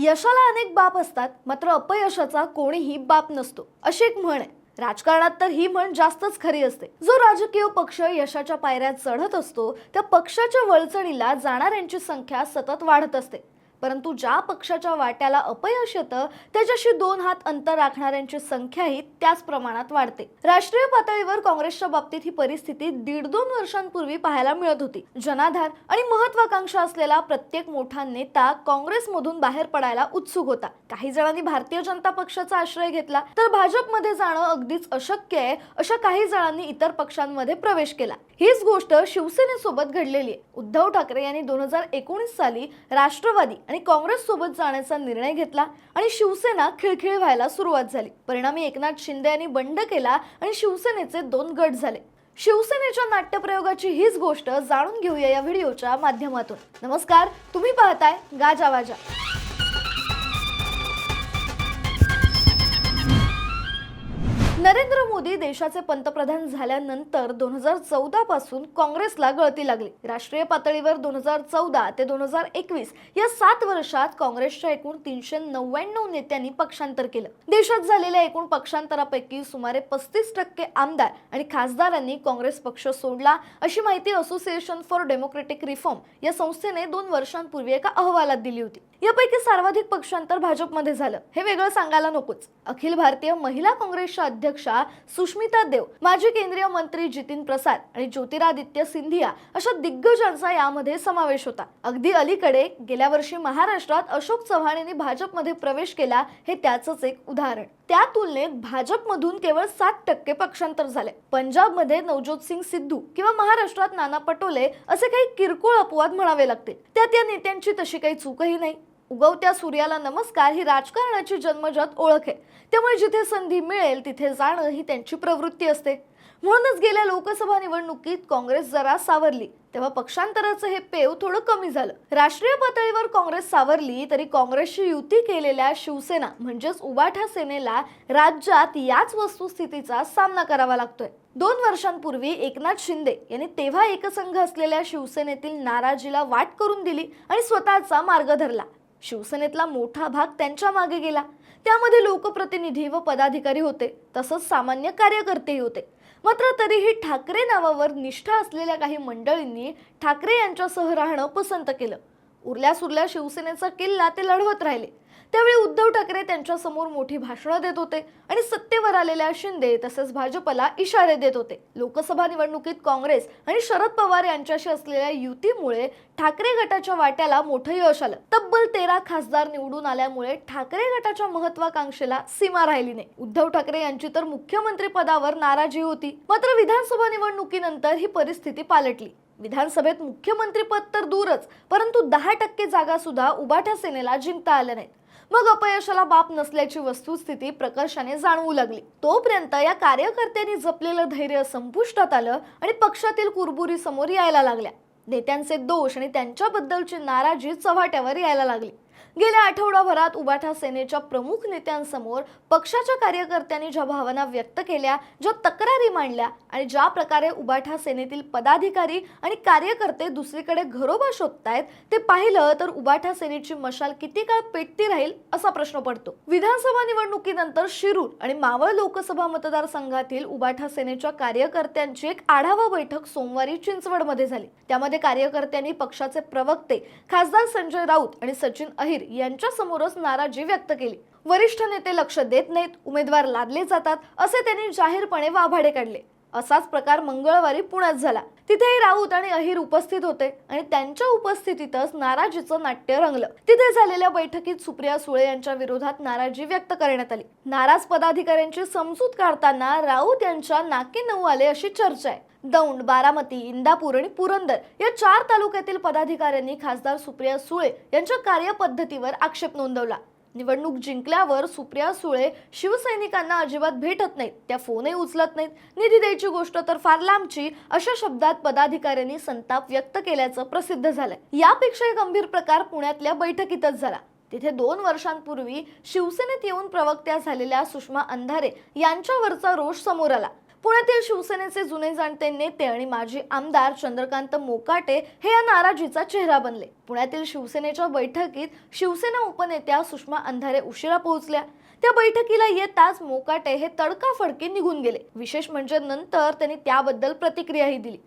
यशाला अनेक बाप असतात मात्र अपयशाचा कोणीही बाप नसतो. अशी एक म्हण आहे. राजकारणात तर ही म्हण जास्तच खरी असते. जो राजकीय पक्ष यशाच्या पायऱ्या चढत असतो त्या पक्षाच्या वळचणीला जाणाऱ्यांची संख्या सतत वाढत असते. परंतु ज्या पक्षाच्या वाट्याला अपयश येतं त्याच्याशी दोन हात अंतर राखणाऱ्यांची संख्याही त्याच प्रमाणात वाढते. राष्ट्रीय पातळीवर काँग्रेसच्या बाबतीत ही परिस्थिती दीड दोन वर्षांपूर्वी पाहायला मिळत होती. जनाधार आणि महत्वाकांक्षा असलेला प्रत्येक मोठा नेता काँग्रेसमधून बाहेर पडायला उत्सुक होता. काही जणांनी भारतीय जनता पक्षाचा आश्रय घेतला तर भाजपमध्ये जाणं अगदीच अशक्य आहे अशा काही जणांनी इतर पक्षांमध्ये प्रवेश केला. हीच गोष्ट शिवसेनेसोबत घडलेली आहे. उद्धव ठाकरे यांनी दोन हजार एकोणीस साली राष्ट्रवादी आणि काँग्रेस सोबत जाण्याचा निर्णय घेतला आणि शिवसेना खिळखिळ व्हायला सुरुवात झाली. परिणामी एकनाथ शिंदे यांनी बंड केला आणि शिवसेनेचे दोन गट झाले. शिवसेनेच्या नाट्यप्रयोगाची हीच गोष्ट जाणून घेऊया या व्हिडिओच्या माध्यमातून. नमस्कार तुम्ही पाहताय गाजावाजा नरेंद्र मोदी देशाचे पंतप्रधान झाल्यानंतर दोन हजार चौदा पासून काँग्रेसला गळती लागली. राष्ट्रीय पातळीवर दोन हजार चौदा ते दोन हजार एकवीस या सात वर्षात काँग्रेसच्या एकूण तीनशे नव्याण्णव नेत्यांनी पक्षांतर केलं. देशात झालेल्या एकूण पक्षांतरापैकी सुमारे पस्तीस टक्के आमदार आणि खासदारांनी काँग्रेस पक्ष सोडला अशी माहिती असोसिएशन फॉर डेमोक्रेटिक रिफॉर्म या संस्थेने दोन वर्षांपूर्वी एका अहवालात दिली होती. यापैकी सर्वाधिक पक्षांतर भाजपमध्ये झालं. हे वेगळं सांगायला नकोच. अखिल भारतीय महिला काँग्रेसच्या अध्यक्ष सुष्मिता देव माजी केंद्रीय मंत्री जितीन प्रसाद आणि ज्योतिरादित्य सिंधिया अशा दिग्गजांचा यामध्ये समावेश होता. अगदी अलीकडे गेल्या वर्षी महाराष्ट्रात अशोक चव्हाण यांनी भाजपमध्ये प्रवेश केला हे त्याचंच एक उदाहरण. त्या तुलनेत भाजपमधून केवळ सात टक्के पक्षांतर झाले. पंजाबमध्ये नवज्योत सिंग सिद्धू किंवा महाराष्ट्रात नाना पटोले असे काही किरकोळ अपवाद म्हणावे लागतील. त्यात या नेत्यांची तशी काही चूकही नाही. उगवत्या सूर्याला नमस्कार ही राजकारणाची जन्मजात ओळख आहे. त्यामुळे जिथे संधी मिळेल तिथे जाणं ही त्यांची प्रवृत्ती असते. म्हणूनच गेल्या लोकसभा निवडणुकीत काँग्रेस जरा सावरली तेव्हा पक्षांतराचं हे पेव थोडं कमी झालं. राष्ट्रीय पातळीवर काँग्रेस सावरली तरी काँग्रेसशी युती केलेल्या शिवसेना म्हणजेच उबाठा सेनेला राज्यात याच वस्तुस्थितीचा सामना करावा लागतोय. दोन वर्षांपूर्वी एकनाथ शिंदे यांनी तेव्हा एकसंघ असलेल्या शिवसेनेतील नाराजीला वाट करून दिली आणि स्वतःचा मार्ग धरला. शिवसेनेतला मोठा भाग त्यांच्या मागे गेला. त्यामध्ये लोकप्रतिनिधी व पदाधिकारी होते. तसंच सामान्य कार्यकर्तेही होते. मात्र तरीही ठाकरे नावावर निष्ठा असलेल्या काही मंडळींनी ठाकरे यांच्यासह राहणं पसंत केलं. उरल्या सुरल्या शिवसेनेचा किल्ला ते लढवत राहिले. त्यावेळी उद्धव ठाकरे त्यांच्यासमोर मोठी भाषणं देत होते आणि सत्तेवर आलेल्या शिंदे तसेच भाजपला इशारे देत होते. लोकसभा निवडणुकीत काँग्रेस आणि शरद पवार यांच्याशी असलेल्या युतीमुळे ठाकरे गटाच्या वाट्याला मोठं यश आलं. तब्बल तेरा खासदार निवडून आल्यामुळे ठाकरे गटाच्या महत्वाकांक्षेला सीमा राहिली नाही. उद्धव ठाकरे यांची तर मुख्यमंत्री पदावर नाराजी होती. मात्र विधानसभा निवडणुकीनंतर ही परिस्थिती पालटली. विधानसभेत मुख्यमंत्रीपद तर दूरच परंतु दहा टक्के जागा सुद्धा उभाठ्या सेनेला जिंकता आल्या नाहीत. मग अपयशाला बाप नसल्याची वस्तुस्थिती प्रकर्षाने जाणवू लागली. तोपर्यंत या कार्यकर्त्यांनी जपलेलं धैर्य संपुष्टात आलं आणि पक्षातील कुरबुरी समोर यायला लागल्या. नेत्यांचे दोष आणि त्यांच्याबद्दलची नाराजी चव्हाट्यावर यायला लागली. गेल्या आठवडाभरात उबाठा सेनेच्या प्रमुख नेत्यांसमोर पक्षाच्या कार्यकर्त्यांनी ज्या भावना व्यक्त केल्या ज्या तक्रारी मांडल्या आणि ज्या प्रकारे उबाठा सेनेतील पदाधिकारी आणि कार्यकर्ते दुसरीकडे घरोबा शोधतायत ते पाहिलं तर उबाठा सेनेची मशाल किती काळ पेटती राहील असा प्रश्न पडतो. विधानसभा निवडणुकीनंतर शिरूर आणि मावळ लोकसभा मतदारसंघातील उबाठा सेनेच्या कार्यकर्त्यांची एक आढावा बैठक सोमवारी चिंचवडमध्ये झाली. त्यामध्ये कार्यकर्त्यांनी पक्षाचे प्रवक्ते खासदार संजय राऊत आणि सचिन अहिर यांच्यासमोरच नाराजी व्यक्त केली. वरिष्ठ नेते लक्ष देत नाहीत उमेदवार लादले जातात असे त्यांनी जाहीरपणे वाभाडे काढले. असाच प्रकार मंगळवारी पुण्यात झाला. तिथेही राऊत आणि अहिर उपस्थित होते आणि त्यांच्या उपस्थितीतच नाराजीचं नाट्य रंगलं. तिथे झालेल्या बैठकीत सुप्रिया सुळे यांच्या विरोधात नाराजी व्यक्त करण्यात आली. नाराज पदाधिकाऱ्यांची समजूत काढताना राऊत यांच्या नाकी नऊ आले अशी चर्चा आहे. दौंड बारामती इंदापूर आणि पुरंदर या चार तालुक्यातील पदाधिकाऱ्यांनी खासदार सुप्रिया सुळे यांच्या कार्यपद्धतीवर आक्षेप नोंदवला. निवडणूक जिंकल्यावर सुप्रिया सुळे शिवसैनिकांना अजिबात भेटत नाहीत त्या फोनही उचलत नाहीत. निधी द्यायची गोष्ट तर फार लांबची अशा शब्दात पदाधिकाऱ्यांनी संताप व्यक्त केल्याचं प्रसिद्ध झालंय. यापेक्षाही गंभीर प्रकार पुण्यातल्या बैठकीतच झाला. तिथे दोन वर्षांपूर्वी शिवसेनेत येऊन प्रवक्त्या झालेल्या सुषमा अंधारे यांच्यावरचा रोष समोर आला. पुण्यातील शिवसेनेचे जुने जाणते नेते आणि माजी आमदार चंद्रकांत मोकाटे हे या नाराजीचा चेहरा बनले. पुण्यातील शिवसेनेच्या बैठकीत शिवसेना उपनेत्या सुषमा अंधारे उशिरा पोहोचल्या. त्या बैठकीला येताच मोकाटे हे तडकाफडकी निघून गेले. विशेष म्हणजे नंतर त्यांनी त्याबद्दल प्रतिक्रियाही दिली.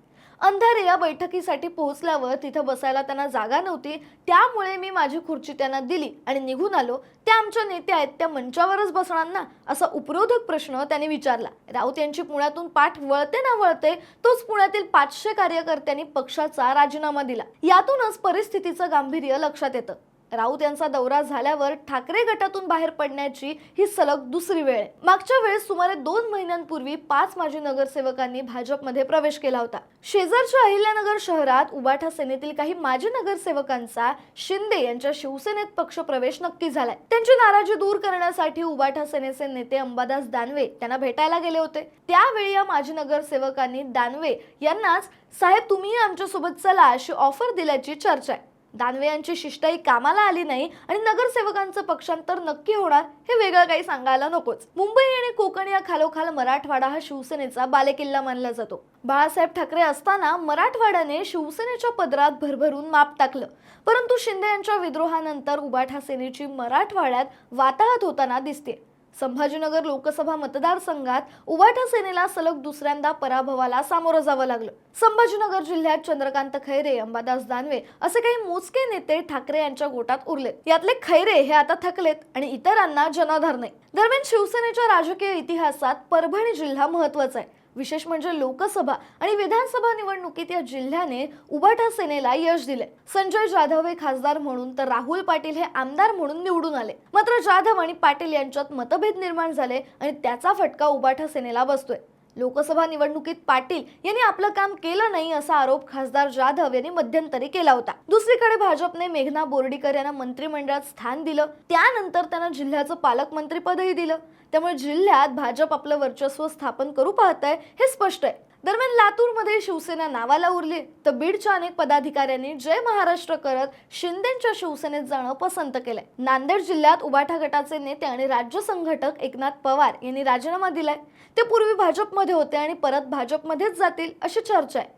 अंधारे या बैठकीसाठी पोहोचल्यावर तिथं बसायला त्यांना जागा नव्हती. त्यामुळे मी माझी खुर्ची त्यांना दिली आणि निघून आलो. त्या आमच्या नेत्या आहेत त्या मंचावरच बसणार ना? असा उपरोधक प्रश्न त्यांनी विचारला. राऊत यांची पुण्यातून पाठ वळते ना वळते तोच पुण्यातील पाचशे कार्यकर्त्यांनी पक्षाचा राजीनामा दिला. यातूनच परिस्थितीचं गांभीर्य लक्षात येतं. राऊत यांचा दौरा झाल्यावर ठाकरे गटातून बाहेर पडण्याची ही सलग दुसरी वेळ आहे. मागच्या वेळेस सुमारे दोन महिन्यांपूर्वी पाच माजी नगरसेवकांनी भाजपमध्ये प्रवेश केला होता. शेजारच्या अहिल्यानगर शहरात उबाठा सेनेतील काही माजी नगरसेवकांचा शिंदे यांच्या शिवसेनेत पक्ष प्रवेश नक्की झालाय. त्यांची नाराजी दूर करण्यासाठी उबाठा सेनेचे नेते अंबादास दानवे त्यांना भेटायला गेले होते. त्यावेळी या माजी नगरसेवकांनी दानवे यांनाच साहेब तुम्ही आमच्यासोबत चला अशी ऑफर दिल्याची चर्चा आहे. दानवे यांची शिष्टाई कामाला आली नाही आणि नगरसेवकांचं पक्षांतर नक्की होणार हे वेगळं काही सांगायला नकोच. मुंबई आणि कोकण या खालोखाल मराठवाडा हा शिवसेनेचा बालेकिल्ला मानला जातो. बाळासाहेब ठाकरे असताना मराठवाड्याने शिवसेनेच्या पदरात भरभरून माप टाकलं. परंतु शिंदे यांच्या विद्रोहानंतर उबाठा सेनेची मराठवाड्यात वाताहत होताना दिसते संभाजीनगर लोकसभा मतदारसंघात उबाठा सेनेला सलग दुसऱ्यांदा पराभवाला सामोरं जावं लागलं. संभाजीनगर जिल्ह्यात चंद्रकांत खैरे अंबादास दानवे असे काही मोजके नेते ठाकरे यांच्या गोटात उरले यातले खैरे हे आता थकलेत आणि इतरांना जनाधार नाही. दरम्यान शिवसेनेच्या राजकीय इतिहासात परभणी जिल्हा महत्त्वाचा आहे. विशेष म्हणजे लोकसभा आणि विधानसभा निवडणुकीत या जिल्ह्याने उबाठा सेनेला यश दिले. संजय जाधव हे खासदार म्हणून तर राहुल पाटील हे आमदार म्हणून निवडून आले. मात्र जाधव आणि पाटील यांच्यात मतभेद निर्माण झाले आणि त्याचा फटका उबाठा सेनेला बसतोय. लोकसभा निवडणुकीत पाटील यांनी आपलं काम केलं नाही असा आरोप खासदार जाधव यांनी मध्यंतरी केला होता. दुसरीकडे भाजपने मेघना बोर्डीकर यांना मंत्रिमंडळात स्थान दिलं. त्यानंतर त्यांना जिल्ह्याचं पालकमंत्रीपदही दिलं. त्यामुळे जिल्ह्यात भाजप आपलं वर्चस्व स्थापन करू पाहत आहे हे स्पष्ट आहे. दरम्यान लातूरमध्ये शिवसेना नावाला उरली. तर बीडच्या अनेक पदाधिकाऱ्यांनी जय महाराष्ट्र करत शिंदेच्या शिवसेनेत जाणं पसंत केलंय. नांदेड जिल्ह्यात उबाठा गटाचे नेते आणि राज्य संघटक एकनाथ पवार यांनी राजीनामा दिलाय. ते पूर्वी भाजपमध्ये होते आणि परत भाजपमध्येच जातील अशी चर्चा आहे.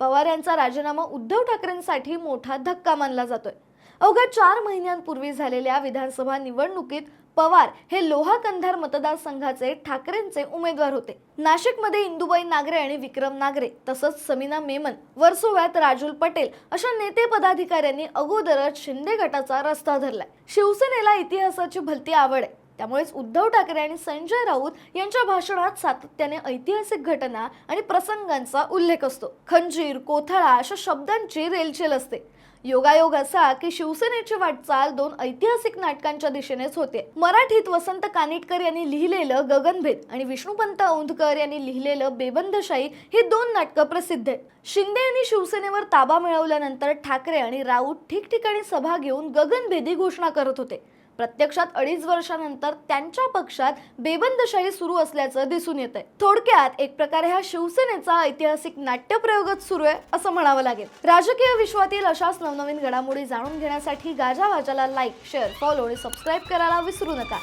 पवार यांचा राजीनामा उद्धव ठाकरेंसाठी मोठा धक्का मानला जातोय. अवघ्या चार महिन्यांपूर्वी झालेल्या विधानसभा निवडणुकीत पवार हे लोहा कंधार मतदारसंघाचे ठाकरेंचे उमेदवार होते. नाशिकमध्ये इंदुबाई नागरे आणि विक्रम नागरे तसंच समीना मेमन वर्सोव्यात राजुल पटेल अशा नेते पदाधिकाऱ्यांनी अगोदरच शिंदे गटाचा रस्ता धरलाय. शिवसेनेला इतिहासाची भलती आवड आहे. त्यामुळेच उद्धव ठाकरे आणि संजय राऊत यांच्या भाषणात सातत्याने ऐतिहासिक घटना आणि प्रसंगांचा उल्लेख असतो. खंजीर कोथळा अशा शब्दांची रेलचेल असते. योगायोग असा की शिवसेनेची वाटचाल दोन ऐतिहासिक नाटकांच्या दिशेनेच होते. मराठीत वसंत कानिटकर यांनी लिहिलेलं गगनभेद आणि विष्णुपंत औंधकर यांनी लिहिलेलं बेबंदशाही ही दोन नाटकं प्रसिद्ध आहेत. शिंदे यांनी शिवसेनेवर ताबा मिळवल्यानंतर ठाकरे आणि राऊत ठिकठिकाणी सभा घेऊन गगनभेदी घोषणा करत होते. प्रत्यक्षात अडीच वर्षानंतर त्यांच्या पक्षात बेबंदशाही सुरू असल्याचं दिसून येत आहे थोडक्यात एक प्रकारे हा शिवसेनेचा ऐतिहासिक नाट्यप्रयोगच सुरू आहे असं म्हणावं लागेल. राजकीय विश्वातील अशाच नवनवीन घडामोडी जाणून घेण्यासाठी गाजावाजाला लाईक शेअर फॉलो आणि सबस्क्राईब करायला विसरू नका.